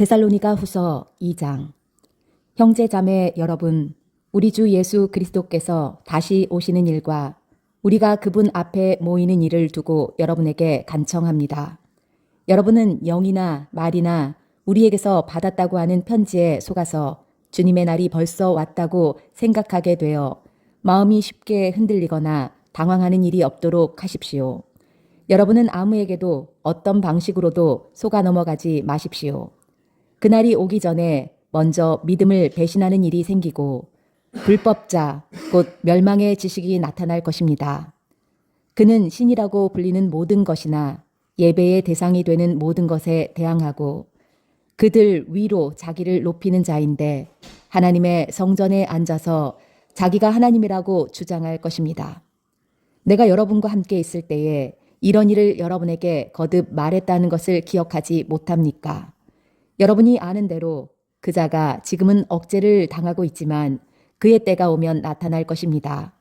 데살로니가 후서 2장 형제 자매 여러분 우리 주 예수 그리스도께서 다시 오시는 일과 우리가 그분 앞에 모이는 일을 두고 여러분에게 간청합니다. 여러분은 영이나 말이나 우리에게서 받았다고 하는 편지에 속아서 주님의 날이 벌써 왔다고 생각하게 되어 마음이 쉽게 흔들리거나 당황하는 일이 없도록 하십시오. 여러분은 아무에게도 어떤 방식으로도 속아 넘어가지 마십시오. 그날이 오기 전에 먼저 믿음을 배신하는 일이 생기고 불법자, 곧 멸망의 지식이 나타날 것입니다. 그는 신이라고 불리는 모든 것이나 예배의 대상이 되는 모든 것에 대항하고 그들 위로 자기를 높이는 자인데 하나님의 성전에 앉아서 자기가 하나님이라고 주장할 것입니다. 내가 여러분과 함께 있을 때에 이런 일을 여러분에게 거듭 말했다는 것을 기억하지 못합니까? 여러분이 아는 대로 그 자가 지금은 억제를 당하고 있지만 그의 때가 오면 나타날 것입니다.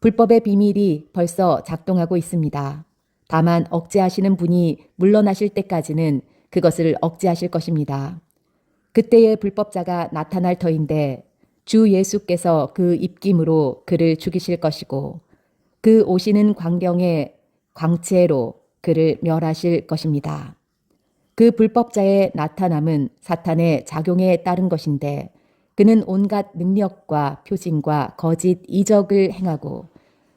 불법의 비밀이 벌써 작동하고 있습니다. 다만 억제하시는 분이 물러나실 때까지는 그것을 억제하실 것입니다. 그때의 불법자가 나타날 터인데 주 예수께서 그 입김으로 그를 죽이실 것이고 그 오시는 광경의 광채로 그를 멸하실 것입니다. 그 불법자의 나타남은 사탄의 작용에 따른 것인데 그는 온갖 능력과 표징과 거짓 이적을 행하고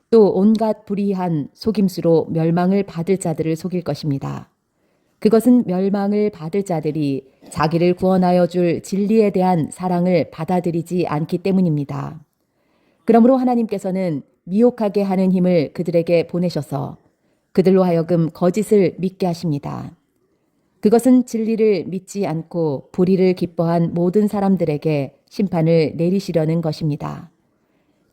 또 온갖 불의한 속임수로 멸망을 받을 자들을 속일 것입니다. 그것은 멸망을 받을 자들이 자기를 구원하여 줄 진리에 대한 사랑을 받아들이지 않기 때문입니다. 그러므로 하나님께서는 미혹하게 하는 힘을 그들에게 보내셔서 그들로 하여금 거짓을 믿게 하십니다. 그것은 진리를 믿지 않고 불의를 기뻐한 모든 사람들에게 심판을 내리시려는 것입니다.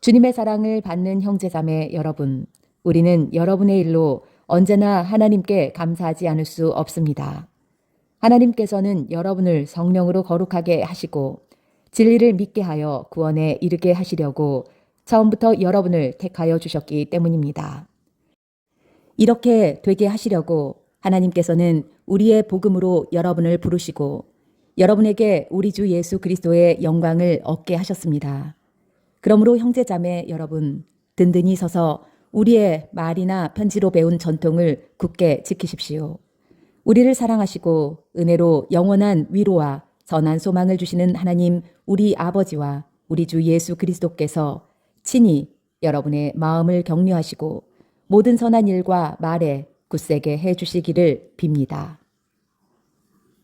주님의 사랑을 받는 형제자매 여러분, 우리는 여러분의 일로 언제나 하나님께 감사하지 않을 수 없습니다. 하나님께서는 여러분을 성령으로 거룩하게 하시고 진리를 믿게 하여 구원에 이르게 하시려고 처음부터 여러분을 택하여 주셨기 때문입니다. 이렇게 되게 하시려고 하나님께서는 우리의 복음으로 여러분을 부르시고 여러분에게 우리 주 예수 그리스도의 영광을 얻게 하셨습니다. 그러므로 형제 자매 여러분 든든히 서서 우리의 말이나 편지로 배운 전통을 굳게 지키십시오. 우리를 사랑하시고 은혜로 영원한 위로와 선한 소망을 주시는 하나님 우리 아버지와 우리 주 예수 그리스도께서 친히 여러분의 마음을 격려하시고 모든 선한 일과 말에 굳세게 해 주시기를 빕니다.